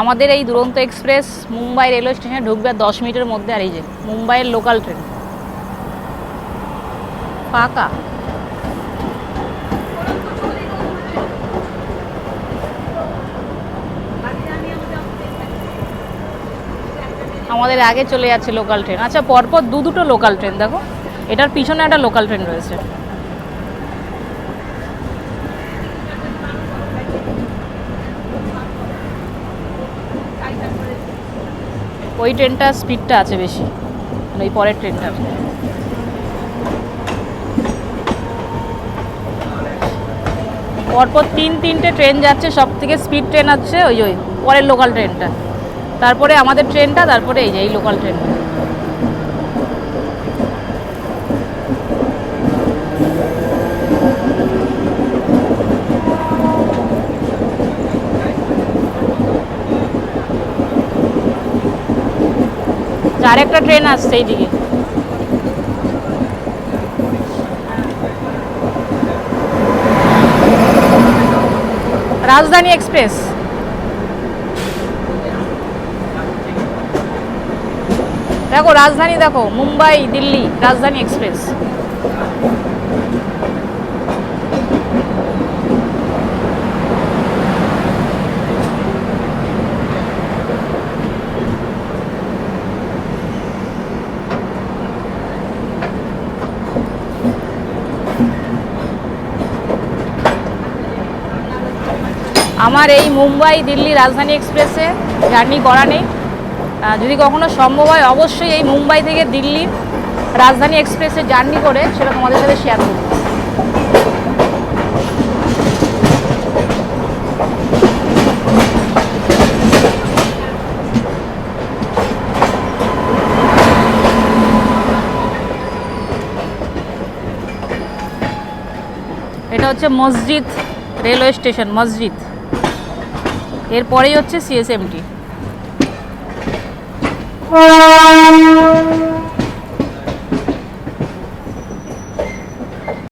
আমাদের এই দুরন্ত এক্সপ্রেস মুম্বাই রেলওয়ে স্টেশনে ঢুকবে আর দশ মিনিটের মধ্যে আর এই যে মুম্বাইয়ের লোকাল ট্রেন। ফাঁকা। আমাদের আগে চলে যাচ্ছে লোকাল ট্রেন। আচ্ছা পরপর দু দুটো লোকাল ট্রেন, দেখো। এটার পিছনে একটা লোকাল ট্রেন রয়েছে। ওই ট্রেনটা স্পিডটা আছে বেশি মানে ওই পরের ট্রেনটার পরপর তিন তিনটে ট্রেন যাচ্ছে সব থেকে স্পিড ট্রেন আছে ওই ওই পরের লোকাল ট্রেনটা। তারপরে আমাদের ট্রেনটা, তারপরে এই যে এই লোকাল ট্রেনটা। আর একটা ট্রেন আসছে এইদিকে। রাজধানী এক্সপ্রেস। দেখো রাজধানী দেখো মুম্বাই দিল্লি রাজধানী এক্সপ্রেস। আমার এই মুম্বাই দিল্লি রাজধানী এক্সপ্রেসে জার্নি করা নেই। যদি কখনো সম্ভব হয়, অবশ্যই এই মুম্বাই থেকে দিল্লির রাজধানী এক্সপ্রেসে জার্নি করে সেটা তোমাদের সাথে শেয়ার করব। এটা হচ্ছে মসজিদ রেলওয়ে স্টেশন, মসজিদ। এরপরেই হচ্ছে সিএসএমটি